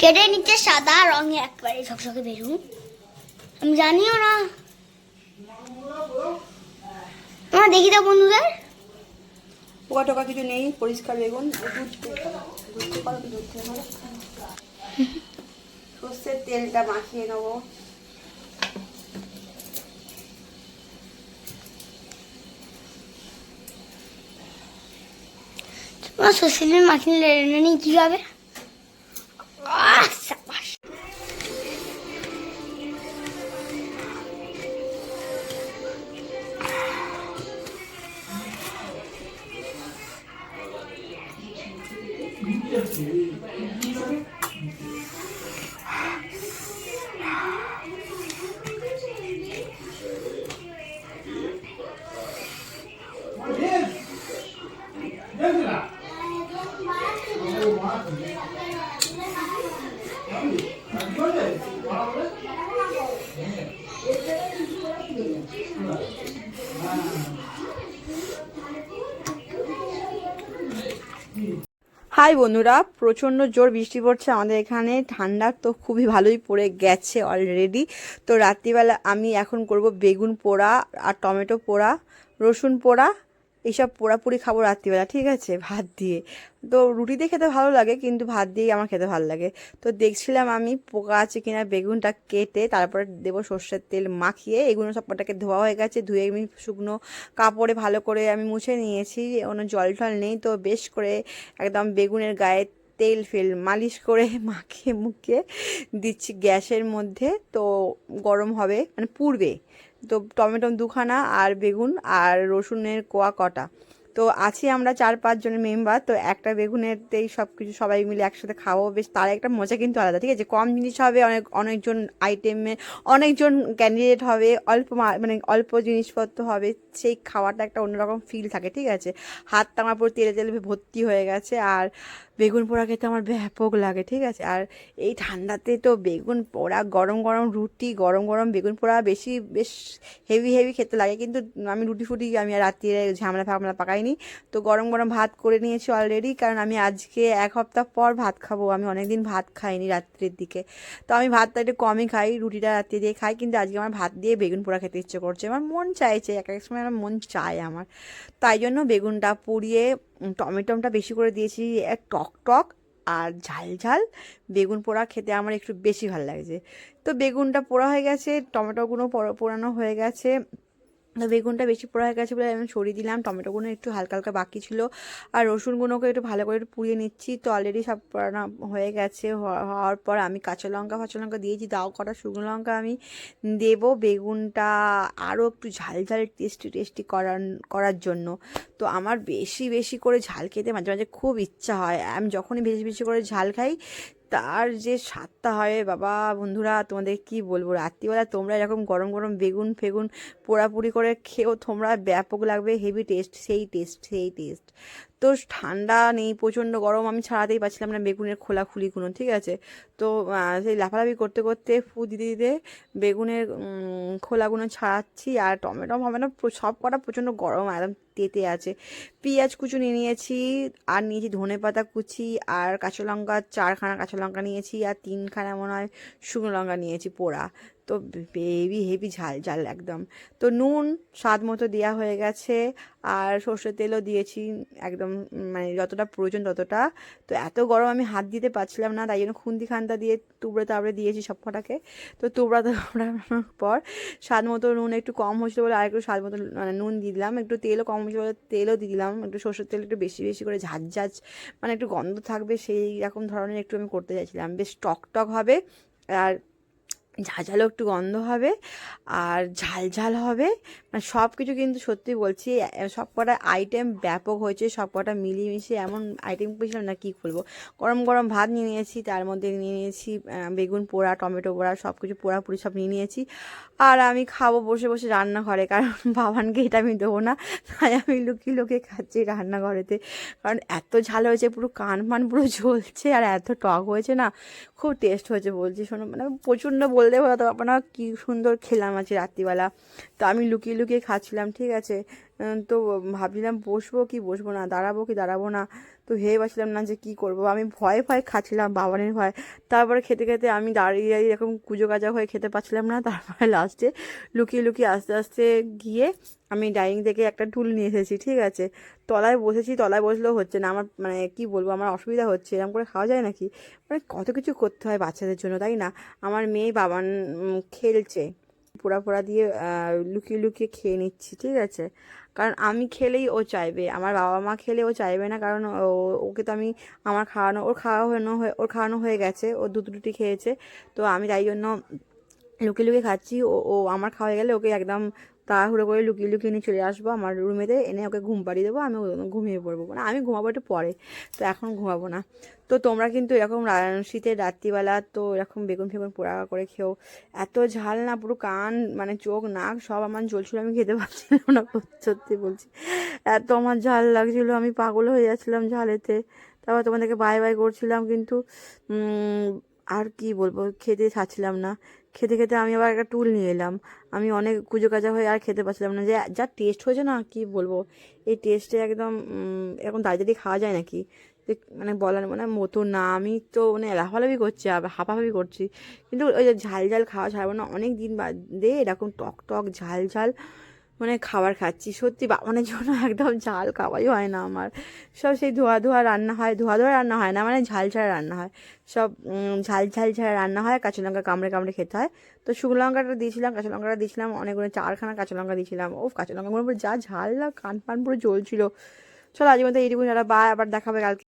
কেটে নিচ্ছে সাদা রঙে একবারে ঝকঝকে বেরুন আমি জানিও না। তোমার দেখি তো বন্ধুদের। পোকা টোকা কিছু নেই পরিষ্কার বেগুন সর্ষের তেলটা মাখিয়ে নেব। তোমার সোশ্যাল মাখিয়ে নিয়ে কি হবে? You. হাই বন্ধুরা, প্রচণ্ড জোর বৃষ্টি পড়ছে আমাদের এখানে। ঠান্ডা তো খুবই ভালোই পড়ে গেছে অলরেডি তো রাত্রিবেলা আমি এখন করব বেগুন পোড়া আর টমেটো পোড়া, রসুন পোড়া এইসব পোড়াপুরি খাব রাত্রিবেলা, ঠিক আছে? ভাত দিয়ে। তো রুটি দিয়ে খেতে ভালো লাগে, কিন্তু ভাত দিয়েই আমার খেতে ভালো লাগে। তো দেখছিলাম আমি পোকা আছে কিনা বেগুনটা কেটে তারপরে দেবো সর্ষের তেল মাখিয়ে, এগুলো সব কটাকে ধোয়া হয়ে গেছে, ধুয়ে আমি শুকনো কাপড়ে ভালো করে আমি মুছে নিয়েছি। কোনো জল টল নেই, তো বেশ করে একদম বেগুনের গায়ে তেল ফেল, মালিশ করে মাখিয়ে মুখে দিচ্ছি গ্যাসের মধ্যে। তো গরম হবে মানে পুড়বে। তো টমেটো দুখানা আর বেগুন আর রসুনের কোয়া কটা। তো আছি আমরা চার পাঁচজনের মেম্বার, তো একটা বেগুনেরতেই সব কিছু সবাই মিলে একসাথে খাব। বেশ, তার একটা মজা কিন্তু আলাদা, ঠিক আছে? কম জিনিস হবে, অনেক, অনেকজন আইটেমে, অনেকজন ক্যান্ডিডেট হবে, অল্প মানে অল্প জিনিসপত্র হবে, সেই খাওয়াটা একটা অন্যরকম ফিল থাকে, ঠিক আছে? হাতটা আমার পুরো তেলে তেলে ভর্তি হয়ে গেছে, আর বেগুন পোড়া খেতে আমার ব্যাপক লাগে, ঠিক আছে? আর এই ঠান্ডাতে তো বেগুন পোড়া, গরম গরম রুটি, গরম গরম বেগুন পোড়া বেশি, বেশ হেভি হেভি খেতে লাগে। কিন্তু আমি রুটি ফুটি, আমি রাত্রিরে ঝামেলা ফামলা পাকাইনি। তো গরম গরম ভাত করে নিয়েছি অলরেডি কারণ আমি আজকে এক সপ্তাহ পর ভাত খাব। আমি অনেকদিন ভাত খাইনি রাত্রির দিকে। তো আমি ভাতটা একটু কমই খাই, রুটিটা রাত্রি দিয়ে খাই, কিন্তু আজকে আমার ভাত দিয়ে বেগুন পোড়া খেতে ইচ্ছে করছে। আমার মন চাইছে, এক এক সময় আমার মন চায় আমার। তাই জন্য বেগুনটা পুড়িয়ে উম, টমেটোটা বেশি করে দিয়েছি এক টক টক আর ঝাল ঝাল। বেগুন পোড়া খেতে আমার একটু বেশি ভালো লাগছে তো বেগুনটা পোড়া হয়ে গেছে টমেটোগুলো পোড়া- পোড়ানো হয়ে গেছে। তো বেগুনটা বেশি পোড়া হয়ে গেছে বলে আমি সরিয়ে দিলাম। টমেটোগুলো একটু হালকা হালকা বাকি ছিল। আর রসুনগুলোকে একটু ভালো করে একটু পুড়িয়ে নিচ্ছি। তো অলরেডি সব পোড়ানো হয়ে গেছে। হওয়ার পর আমি কাঁচা লঙ্কা, ফাঁচা লঙ্কা দিয়েছি। দাও কটা শুকনো লঙ্কা আমি দেব বেগুনটা আরও একটু ঝাল ঝাল টেস্টি টেস্টি করার করার জন্য। তো আমার বেশি বেশি করে ঝাল খেতে মাঝে মাঝে খুব ইচ্ছা হয়। আমি যখনই বেশি বেশি করে ঝাল খাই তার যে স্বাদটা হয়, বাবা, বন্ধুরা, তোমাদের কি বলব? রাত্রিবেলা তোমরা এরকম গরম গরম বেগুন ফেগুন পোড়াপুরি করে খেয়েও তোমরা ব্যাপক লাগবে, হেভি টেস্ট সেই টেস্ট সেই টেস্ট তো ঠান্ডা নেই, প্রচণ্ড গরম, আমি ছাড়াতেই পারছিলাম না বেগুনের খোলা খুলিগুলো ঠিক আছে? তো সেই লাফালাফি করতে করতে ফু দিতে দিতে বেগুনের খোলাগুলো ছাড়াচ্ছি আর টমেটো ফমেটো সব কটা প্রচণ্ড গরম, একদম তেতে আছে। পেঁয়াজ কুচু নিয়ে নিয়েছি, আর নিয়েছি ধনে পাতা কুচি, আর কাঁচা লঙ্কা, চারখানা কাঁচা লঙ্কা নিয়েছি, আর তিনখানা মনে হয় শুকনো লঙ্কা নিয়েছি পোড়া। তো হেভি হেভি ঝাল ঝাল একদম। তো নুন স্বাদ মতো দেওয়া হয়ে গেছে, আর সর্ষের তেলও দিয়েছি একদম মানে যতটা প্রয়োজন ততটা। তো এত গরম আমি হাত দিতে পারছিলাম না, তাই জন্য খুন্দি খান্তা দিয়ে তুবড়ে তাবড়ে দিয়েছি সব কটাকে। তো তুবড়া তাবড়ানোর পর স্বাদ মতো নুন একটু কম হয়েছিল বলে আর একটু স্বাদ মতো মানে নুন দিয়ে দিলাম। একটু তেলও কম হয়েছিল বলে তেলও দিয়ে দিলাম। একটু সর্ষের তেল একটু বেশি বেশি করে ঝাঁঝ মানে একটু গন্ধ থাকবে সেই রকম ধরনের একটু আমি করতে চাইছিলাম। বেশ টক টক হবে, আর ঝাঁঝালো একটু গন্ধ হবে আর ঝাল ঝাল হবে। মানে সব কিছু কিন্তু সত্যি বলছি সব কটা আইটেম ব্যাপক হয়েছে সব কটা মিলিয়ে এমন আইটেম পেয়েছিলাম না কী বলব গরম গরম ভাত নিয়ে নিয়েছি, তার মধ্যে নিয়ে নিয়েছি বেগুন পোড়া, টমেটো পোড়া সব কিছু পোড়াপুরি সব নিয়ে নিয়েছি। আর আমি খাব বসে বসে রান্নাঘরে, কারণ বাবানকে এটা আমি দেবো না, তাই আমি লুকিয়ে লুকিয়ে খাচ্ছি রান্নাঘরেতে। কারণ এত ঝাল হয়েছে, পুরো কান ফান পুরো জ্বলছে, আর এত টক হয়েছে না, খুব টেস্ট হয়েছে বলছি, শোনো মানে প্রচণ্ড বলতে বলতে পারব না কি সুন্দর খেলাম আছে রাত্রিবেলা। তো আমি লুকিয়ে লুকিয়ে খাচ্ছিলাম, ঠিক আছে? তো ভাবছিলাম বসবো কি বসবো না, দাঁড়াবো কি দাঁড়াবো না। তো ভেবে পাচ্ছিলাম না যে কি করব, আমি ভয়ে ভয়ে খাচ্ছিলাম, বাবানের ভয়। তারপরে খেতে খেতে আমি দাঁড়িয়ে দাঁড়িয়ে এরকম কুজো কাজা হয়ে খেতে পাচ্ছিলাম না, তারপরে লাস্টে লুকিয়ে লুকিয়ে আস্তে আস্তে গিয়ে আমি ডাইনিং থেকে একটা টুল নিয়ে এসেছি, ঠিক আছে? তলায় বসেছি, তলায় বসলেও হচ্ছে না, আমার মানে কি বলব, আমার অসুবিধা হচ্ছে, এরকম করে খাওয়া যায় নাকি? মানে কত কিছু করতে হয় বাচ্চাদের জন্য, তাই না? আমার মেয়ে বাবান খেলছে। পোড়া পোড়া দিয়ে লুকিয়ে লুকিয়ে খেয়ে নিচ্ছি, ঠিক আছে? কারণ আমি খেলেই ও চাইবে। আমার বাবা মা খেলে ও চাইবে না, কারণ ওকে তো আমি, আমার খাওয়ানো, ওর খাওয়ানো হয়ে, ওর খাওয়ানো হয়ে গেছে, ও দুধ রুটি খেয়েছে। তো আমি তাই জন্য লুকিয়ে লুকিয়ে খাচ্ছি, ও ও আমার খাওয়া গেলে ওকে একদম তাড়াহুড়ো করে লুকিয়ে লুকিয়ে নিয়ে চলে আসব আমার রুমেতে এনে ওকে ঘুম পাড়িয়ে দেবো, আমি ঘুমিয়ে পড়ব। মানে আমি ঘুমাবো একটু পরে, তো এখন ঘুমাবো না। তো তোমরা কিন্তু এরকম শীতের রাত্রিবেলা তো এরকম বেগুন ফেগুন পোড়া করে খেও। এত ঝাল না, পুরো কান মানে চোখ, নাক সব আমার জ্বলছিল, আমি খেতে পারছিলাম না, সত্যি বলছি। এত আমার ঝাল লাগছিল, আমি পাগল হয়ে যাচ্ছিলাম ঝালেতে। তারপর তোমাদেরকে বাই বাই করছিলাম কিন্তু আর কি বলব, খেতে ছাড়ছিলাম না। খেতে খেতে আমি আবার একটা টুল নিয়ে এলাম। আমি অনেক কুজো কাজা হয়ে আর খেতে পারছিলাম না। যে, যা টেস্ট হয়েছে না, কি বলব? এই টেস্টে একদম এরকম দাঁড়িয়ে খাওয়া যায় নাকি? মানে বলার মানে মতো না। আমি তো মানে লাফালাফি করছি, আবার হাঁপাহাপি করছি। কিন্তু ওই যে ঝাল ঝাল খাওয়া ছাড়বো না, অনেক দিন বাদে এরকম টক টক, ঝাল ঝাল মানে খাবার খাচ্ছি। সত্যি বাবানের জন্য একদম ঝাল খাওয়াই হয় না আমার। সব সেই ধোয়া ধোয়া রান্না হয়, ধোয়া ধোয়া রান্না হয় না মানে ঝাল ছাড়া রান্না হয়। সব ঝাল ঝাল ছাড়া রান্না হয়, কাঁচা লঙ্কা কামড়ে কামড়ে খেতে হয়। তো শুকনো লঙ্কাটা দিয়েছিলাম, কাঁচা লঙ্কাটা দিয়েছিলাম, অনেকগুলো চারখানা কাঁচা লঙ্কা দিয়েছিলাম। ও কাঁচা লঙ্কাগুলো পুরো যা ঝাল না কান পান পুরো জ্বলছিল। চলো আজ মতো এইটুকু যারা বা আবার দেখাবে কালকে।